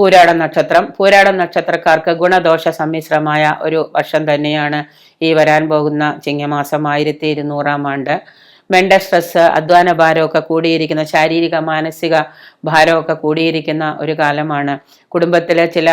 പൂരാടം നക്ഷത്രം. പൂരാട നക്ഷത്രക്കാർക്ക് ഗുണദോഷ സമ്മിശ്രമായ ഒരു വർഷം തന്നെയാണ് ഈ വരാൻ പോകുന്ന ചിങ്ങമാസം ആയിരത്തി ഇരുന്നൂറാം ആണ്ട്. മെന്റൽ സ്ട്രെസ് അധ്വാന ഭാരമൊക്കെ കൂടിയിരിക്കുന്ന ശാരീരിക മാനസിക ഭാരമൊക്കെ കൂടിയിരിക്കുന്ന ഒരു കാലമാണ്. കുടുംബത്തിലെ ചില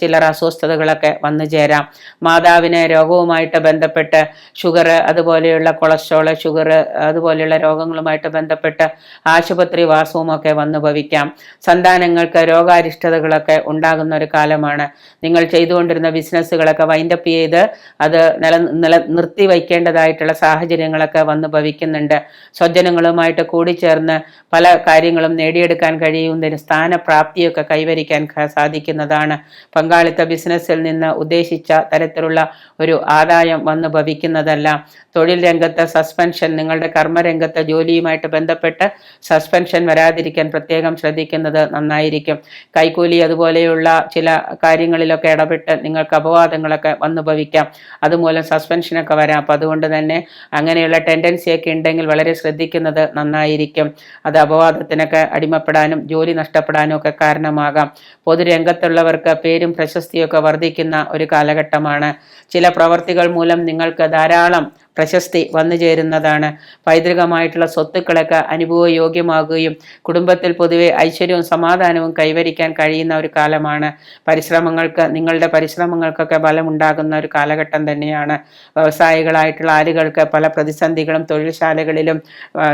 ചിലർ അസ്വസ്ഥതകളൊക്കെ വന്നു ചേരാം. മാതാവിന് രോഗവുമായിട്ട് ബന്ധപ്പെട്ട് ഷുഗർ അതുപോലെയുള്ള കൊളസ്ട്രോൾ ഷുഗർ അതുപോലെയുള്ള രോഗങ്ങളുമായിട്ട് ബന്ധപ്പെട്ട് ആശുപത്രി വാസവുമൊക്കെ വന്നു ഭവിക്കാം. സന്താനങ്ങൾക്ക് രോഗാരിഷ്ടതകളൊക്കെ ഉണ്ടാകുന്ന ഒരു കാലമാണ്. നിങ്ങൾ ചെയ്തുകൊണ്ടിരുന്ന ബിസിനസ്സുകളൊക്കെ വൈൻഡപ്പ് ചെയ്ത് അത് നില നില നിർത്തി വയ്ക്കേണ്ടതായിട്ടുള്ള സാഹചര്യങ്ങളൊക്കെ വന്നു ഭവിക്കുന്നുണ്ട്. സ്വജനങ്ങളുമായിട്ട് കൂടിച്ചേർന്ന് പല കാര്യങ്ങളും നേടിയെടുക്കാൻ കഴിയുന്നതിന് സ്ഥാനപ്രാപ്തിയൊക്കെ കൈവരിക്കാൻ സാധിക്കുന്നതാണ് പങ്കാളിത്ത ബിസിനസ്സിൽ നിന്ന് ഉദ്ദേശിച്ച തരത്തിലുള്ള ഒരു ആദായം വന്നു ഭവിക്കുന്നതല്ല. തൊഴിൽ രംഗത്ത് സസ്പെൻഷൻ നിങ്ങളുടെ കർമ്മരംഗത്ത് ജോലിയുമായിട്ട് ബന്ധപ്പെട്ട് സസ്പെൻഷൻ വരാതിരിക്കാൻ പ്രത്യേകം ശ്രദ്ധിക്കുന്നത് നന്നായിരിക്കും. കൈക്കൂലി അതുപോലെയുള്ള ചില കാര്യങ്ങളിലൊക്കെ ഇടപെട്ട് നിങ്ങൾക്ക് അപവാദങ്ങളൊക്കെ വന്നു ഭവിക്കാം. അതുമൂലം സസ്പെൻഷനൊക്കെ വരാം. അപ്പം അതുകൊണ്ട് തന്നെ അങ്ങനെയുള്ള ടെൻഡൻസിയൊക്കെ ഉണ്ടെങ്കിൽ വളരെ ശ്രദ്ധിക്കുന്നത് നന്നായിരിക്കും. അത് അപവാദത്തിനൊക്കെ അടിമപ്പെടാനും ജോലി നഷ്ടപ്പെടാനും ഒക്കെ കാരണമാകാം. പൊതുരംഗത്തുള്ളവർക്ക് പേരും പ്രശസ്തിയൊക്കെ വർദ്ധിക്കുന്ന ഒരു കാലഘട്ടമാണ്. ചില പ്രവർത്തികൾ മൂലം നിങ്ങൾക്ക് ധാരാളം പ്രശസ്തി വന്നു ചേരുന്നതാണ്. പൈതൃകമായിട്ടുള്ള സ്വത്തുക്കളൊക്കെ അനുഭവയോഗ്യമാകുകയും കുടുംബത്തിൽ പൊതുവെ ഐശ്വര്യവും സമാധാനവും കൈവരിക്കാൻ കഴിയുന്ന ഒരു കാലമാണ്. പരിശ്രമങ്ങൾക്ക് നിങ്ങളുടെ പരിശ്രമങ്ങൾക്കൊക്കെ ബലമുണ്ടാകുന്ന ഒരു കാലഘട്ടം തന്നെയാണ്. വ്യവസായികളായിട്ടുള്ള ആളുകൾക്ക് പല പ്രതിസന്ധികളും തൊഴിൽശാലകളിലും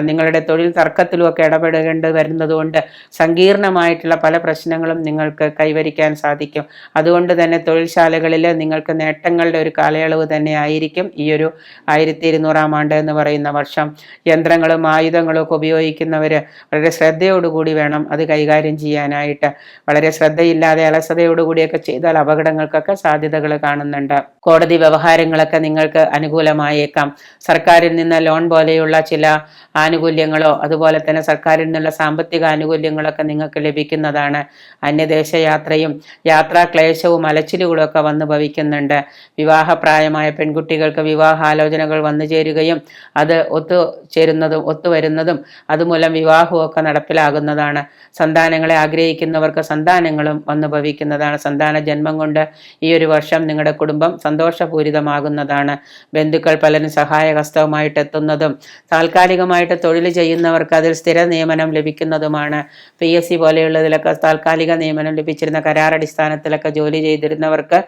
നിങ്ങളുടെ തൊഴിൽ തർക്കത്തിലുമൊക്കെ ഇടപെടേണ്ടി വരുന്നതുകൊണ്ട് സങ്കീർണമായിട്ടുള്ള പല പ്രശ്നങ്ങളും നിങ്ങൾക്ക് കൈവരിക്കാൻ സാധിക്കും. അതുകൊണ്ട് തന്നെ തൊഴിൽശാലകളിൽ നിങ്ങൾക്ക് നേട്ടങ്ങളുടെ ഒരു കാലയളവ് തന്നെ ആയിരിക്കും. ഈ ഒരു ആയിരത്തി ഇരുന്നൂറാം ആണ്ട് എന്ന് പറയുന്ന വർഷം യന്ത്രങ്ങളും ആയുധങ്ങളും ഒക്കെ ഉപയോഗിക്കുന്നവർ വളരെ ശ്രദ്ധയോടുകൂടി വേണം അത് കൈകാര്യം ചെയ്യാനായിട്ട്. വളരെ ശ്രദ്ധയില്ലാതെ അലസതയോടുകൂടിയൊക്കെ ചെയ്താൽ അപകടങ്ങൾക്കൊക്കെ സാധ്യതകൾ കാണുന്നുണ്ട്. കോടതി വ്യവഹാരങ്ങളൊക്കെ നിങ്ങൾക്ക് അനുകൂലമായേക്കാം. സർക്കാരിൽ നിന്ന് ലോൺ പോലെയുള്ള ചില ആനുകൂല്യങ്ങളോ അതുപോലെ തന്നെ സർക്കാരിൽ നിന്നുള്ള സാമ്പത്തിക ആനുകൂല്യങ്ങളൊക്കെ നിങ്ങൾക്ക് ലഭിക്കുന്നതാണ്. അന്യദേശ യാത്രയും യാത്രാ ക്ലേശവും അലച്ചിലുകളും ഒക്കെ വന്നു ഭവിക്കുന്നുണ്ട്. വിവാഹപ്രായമായ പെൺകുട്ടികൾക്ക് വിവാഹ വിവാഹാലോചനകൾ വന്നു ചേരുകയും അത് ഒത്തു ഒത്തുചേരുന്നതും ഒത്തുവരുന്നതും അതുമൂലം വിവാഹവും ഒക്കെ നടപ്പിലാകുന്നതാണ്. സന്താനങ്ങളെ ആഗ്രഹിക്കുന്നവർക്ക് സന്താനങ്ങളും വന്നു ഭവിക്കുന്നതാണ്. സന്താന ജന്മം കൊണ്ട് ഈ ഒരു വർഷം നിങ്ങളുടെ കുടുംബം സന്തോഷപൂരിതമാകുന്നതാണ്. ബന്ധുക്കൾ പലരും സഹായഹസ്തവുമായിട്ട് എത്തുന്നതും താൽക്കാലികമായിട്ട് തൊഴിൽ ചെയ്യുന്നവർക്ക് അതിൽ സ്ഥിര നിയമനം ലഭിക്കുന്നതുമാണ്. പി എസ് സി പോലെയുള്ളതിലൊക്കെ താൽക്കാലിക നിയമനം ലഭിച്ചിരുന്ന കരാറടിസ്ഥാനത്തിലൊക്കെ ജോലി ചെയ്തിരുന്നവർക്ക്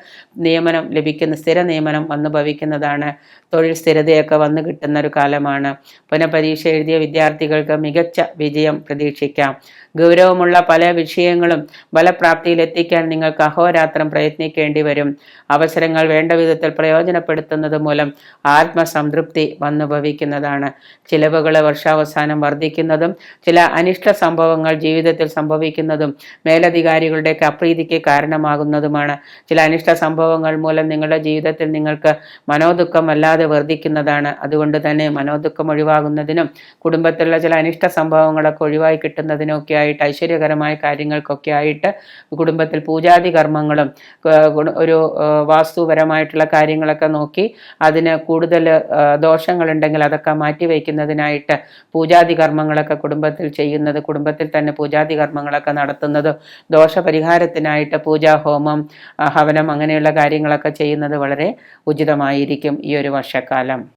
നിയമനം ലഭിക്കുന്ന സ്ഥിര നിയമനം വന്നു ഭവിക്കുന്നതാണ്. തൊഴിൽ സ്ഥിരതയൊക്കെ വന്നു കിട്ടുന്ന ഒരു കാലമാണ്. പുനഃപരീക്ഷ എഴുതിയ വിദ്യാർത്ഥികൾക്ക് മികച്ച വിജയം പ്രതീക്ഷിക്കാം. ഗൗരവമുള്ള പല വിഷയങ്ങളും ഫലപ്രാപ്തിയിലെത്തിക്കാൻ നിങ്ങൾക്ക് അഹോരാത്രം പ്രയത്നിക്കേണ്ടി വരും. അവസരങ്ങൾ വേണ്ട വിധത്തിൽ പ്രയോജനപ്പെടുത്തുന്നത് മൂലം ആത്മസംതൃപ്തി വന്നു ഭവിക്കുന്നതാണ് ചിലവുകൾ വർഷാവസാനം വർദ്ധിക്കുന്നതും ചില അനിഷ്ട സംഭവങ്ങൾ ജീവിതത്തിൽ സംഭവിക്കുന്നതും മേലധികാരികളുടെ അപ്രീതിക്ക് കാരണമാകുന്നതുമാണ്. ചില അനിഷ്ട സംഭവങ്ങൾ മൂലം നിങ്ങളുടെ ജീവിതത്തിൽ നിങ്ങൾക്ക് മനോദുഃഖം വല്ലാതെ വർദ്ധിക്കുന്നതാണ് അതുകൊണ്ട് തന്നെ മനോദുഃഖം ഒഴിവാകുന്നതിനും കുടുംബത്തിലുള്ള ചില അനിഷ്ട സംഭവങ്ങളൊക്കെ ഒഴിവായി കിട്ടുന്നതിനൊക്കെ ആയിട്ട് ഐശ്വര്യകരമായ കാര്യങ്ങൾക്കൊക്കെ ആയിട്ട് കുടുംബത്തിൽ പൂജാതി കർമ്മങ്ങളും ഒരു വാസ്തുപരമായിട്ടുള്ള കാര്യങ്ങളൊക്കെ നോക്കി അതിന് കൂടുതൽ ദോഷങ്ങളുണ്ടെങ്കിൽ അതൊക്കെ മാറ്റി വയ്ക്കുന്നതിനായിട്ട് പൂജാതി കർമ്മങ്ങളൊക്കെ കുടുംബത്തിൽ ചെയ്യുന്നത് കുടുംബത്തിൽ തന്നെ പൂജാതി കർമ്മങ്ങളൊക്കെ നടത്തുന്നത് ദോഷപരിഹാരത്തിനായിട്ട് പൂജാഹോമം ഹവനം അങ്ങനെയുള്ള കാര്യങ്ങളൊക്കെ ചെയ്യുന്നത് വളരെ ഉചിതമായിരിക്കും ഈ ഒരു വർഷക്കാലം.